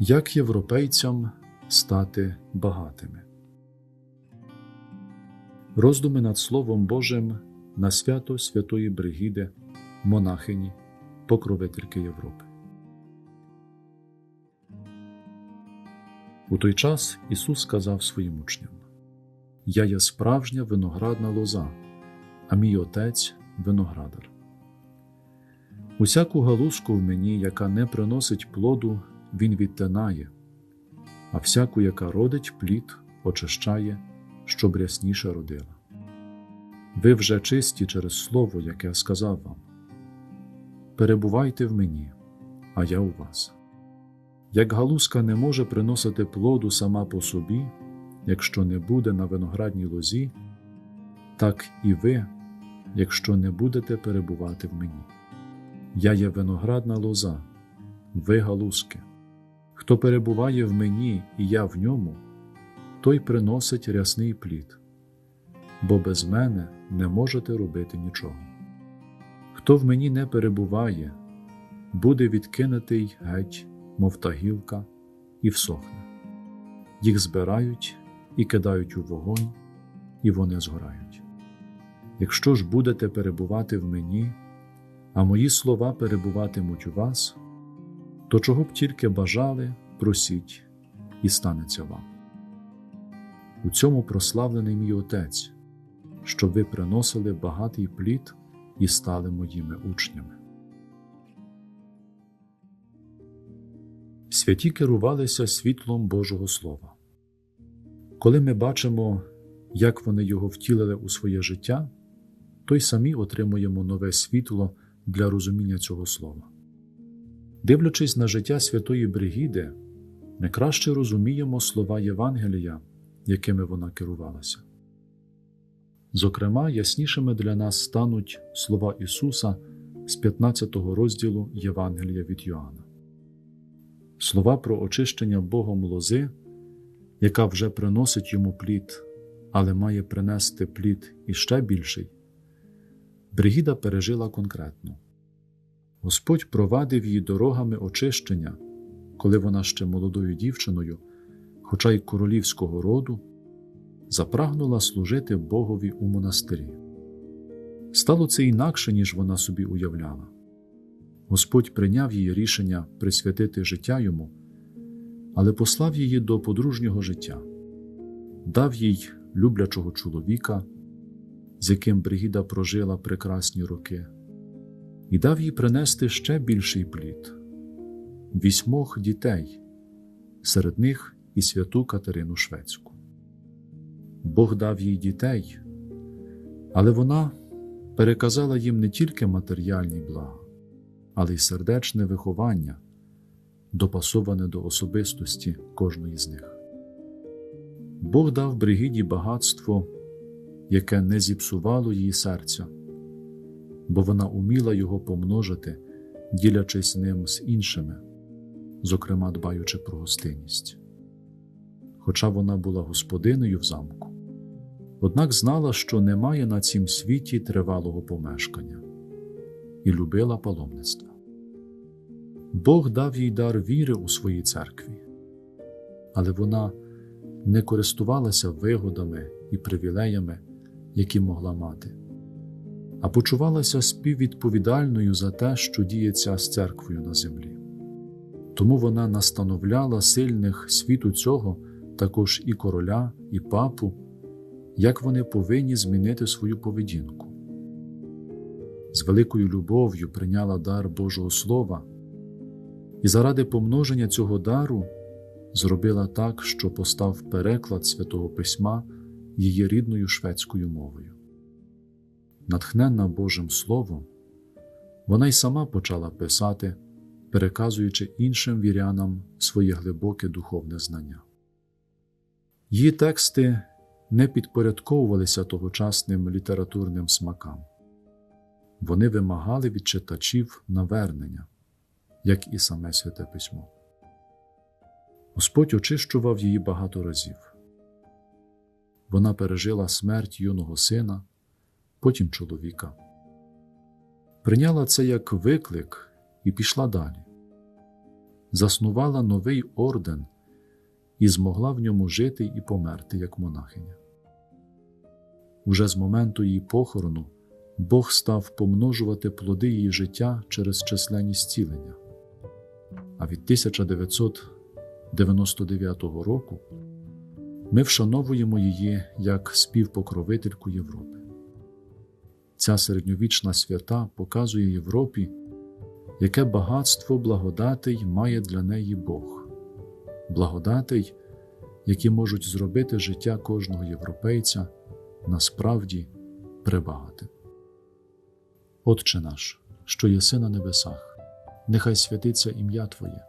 Як європейцям стати багатими? Роздуми над Словом Божим на свято Святої Бригіди, монахині, покровительки Європи. У той час Ісус сказав своїм учням: Я є справжня виноградна лоза, а мій отець виноградар. Усяку галузку в мені, яка не приносить плоду, він відтинає, а всяку, яка родить плід, очищає, щоб рясніше родила. Ви вже чисті через слово, яке сказав вам. Перебувайте в мені, а я у вас. Як галузка не може приносити плоду сама по собі, якщо не буде на виноградній лозі, так і ви, якщо не будете перебувати в мені. Я є виноградна лоза, ви галузки. Хто перебуває в мені і я в ньому, той приносить рясний плід, бо без мене не можете робити нічого. Хто в мені не перебуває, буде відкинутий геть, мов та гілка, і всохне. Їх збирають і кидають у вогонь, і вони згорають. Якщо ж будете перебувати в мені, а мої слова перебуватимуть у вас, то чого б тільки бажали, просіть, і станеться вам. У цьому прославлений мій Отець, щоб ви приносили багатий плід і стали моїми учнями. Святі керувалися світлом Божого Слова. Коли ми бачимо, як вони його втілили у своє життя, то й самі отримуємо нове світло для розуміння цього слова. Дивлячись на життя святої Бригіди, ми краще розуміємо слова Євангелія, якими вона керувалася. Зокрема, яснішими для нас стануть слова Ісуса з 15 розділу Євангелія від Йоанна. Слова про очищення Богом лози, яка вже приносить йому плід, але має принести плід іще більший. Бригіда пережила конкретно. Господь провадив її дорогами очищення, коли вона ще молодою дівчиною, хоча й королівського роду, запрагнула служити Богові у монастирі. Стало це інакше, ніж вона собі уявляла. Господь прийняв її рішення присвятити життя йому, але послав її до подружнього життя, дав їй люблячого чоловіка, з яким Бригіда прожила прекрасні роки, і дав їй принести ще більший плід вісьмох дітей, серед них і святу Катерину Шведську. Бог дав їй дітей, але вона переказала їм не тільки матеріальні блага, але й сердечне виховання, допасоване до особистості кожної з них. Бог дав Бригіді багатство, яке не зіпсувало її серця, бо вона уміла його помножити, ділячись ним з іншими, зокрема дбаючи про гостинність. Хоча вона була господиною в замку, однак знала, що немає на цім світі тривалого помешкання, і любила паломництво. Бог дав їй дар віри у своїй церкві, але вона не користувалася вигодами і привілеями, які могла мати, а почувалася співвідповідальною за те, що діється з церквою на землі. Тому вона настановляла сильних світу цього, також і короля, і папу, як вони повинні змінити свою поведінку. З великою любов'ю прийняла дар Божого Слова і заради помноження цього дару зробила так, що постав переклад Святого Письма її рідною шведською мовою. Натхненна Божим Словом, вона й сама почала писати, переказуючи іншим вірянам своє глибоке духовне знання. Її тексти не підпорядковувалися тогочасним літературним смакам, вони вимагали від читачів навернення, як і саме Святе Письмо. Господь очищував її багато разів. Вона пережила смерть юного сина, потім чоловіка. Прийняла це як виклик і пішла далі. заснувала новий орден і змогла в ньому жити і померти як монахиня. Уже з моменту її похорону Бог став помножувати плоди її життя через численні зцілення. А від 1999 року ми вшановуємо її як співпокровительку Європи. Ця середньовічна свята показує Європі, яке багатство благодатей має для неї Бог, благодатей, які можуть зробити життя кожного європейця насправді прибагатим. Отче наш, що єси на небесах, нехай святиться ім'я Твоє,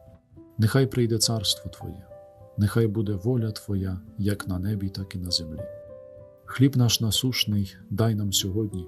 нехай прийде царство Твоє, нехай буде воля Твоя, як на небі, так і на землі. Хліб наш насушний дай нам сьогодні,